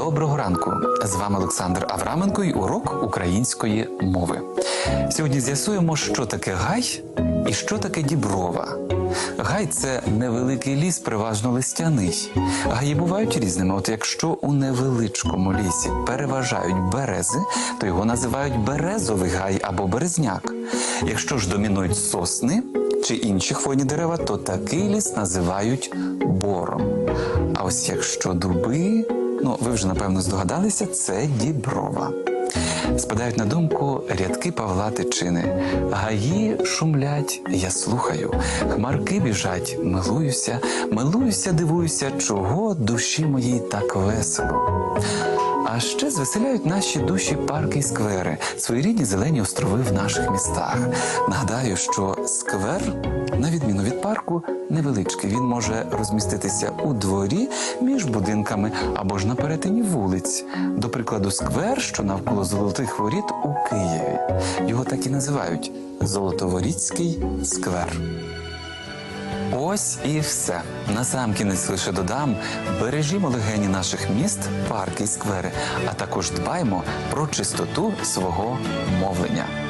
Доброго ранку! З вами Олександр Авраменко і урок української мови. Сьогодні з'ясуємо, що таке гай і що таке діброва. Гай це невеликий ліс, переважно листяний. Гаї бувають різними. От якщо у невеличкому лісі переважають берези, то його називають березовий гай або березняк. Якщо ж домінують сосни чи інші хвойні дерева, то такий ліс називають бором. А ось якщо дуби, ну ви вже напевно здогадалися, це діброва. Спадають на думку рядки Павла Тичини. Гаї шумлять, я слухаю. Хмарки біжать, милуюся, милуюся, дивуюся, чого душі моїй так весело. А ще звеселяють наші душі парки і сквери, своєрідні зелені острови в наших містах. Нагадаю, що сквер, на відміну від парку, невеличкий. Він може розміститися у дворі між будинками або ж на перетині вулиць. До прикладу, сквер, що навколо золотих воріт у Києві. Його так і називають Золотоворіцький сквер. Ось і все. Насамкінець лише додам: бережімо легені наших міст, парки і сквери, а також дбаймо про чистоту свого мовлення.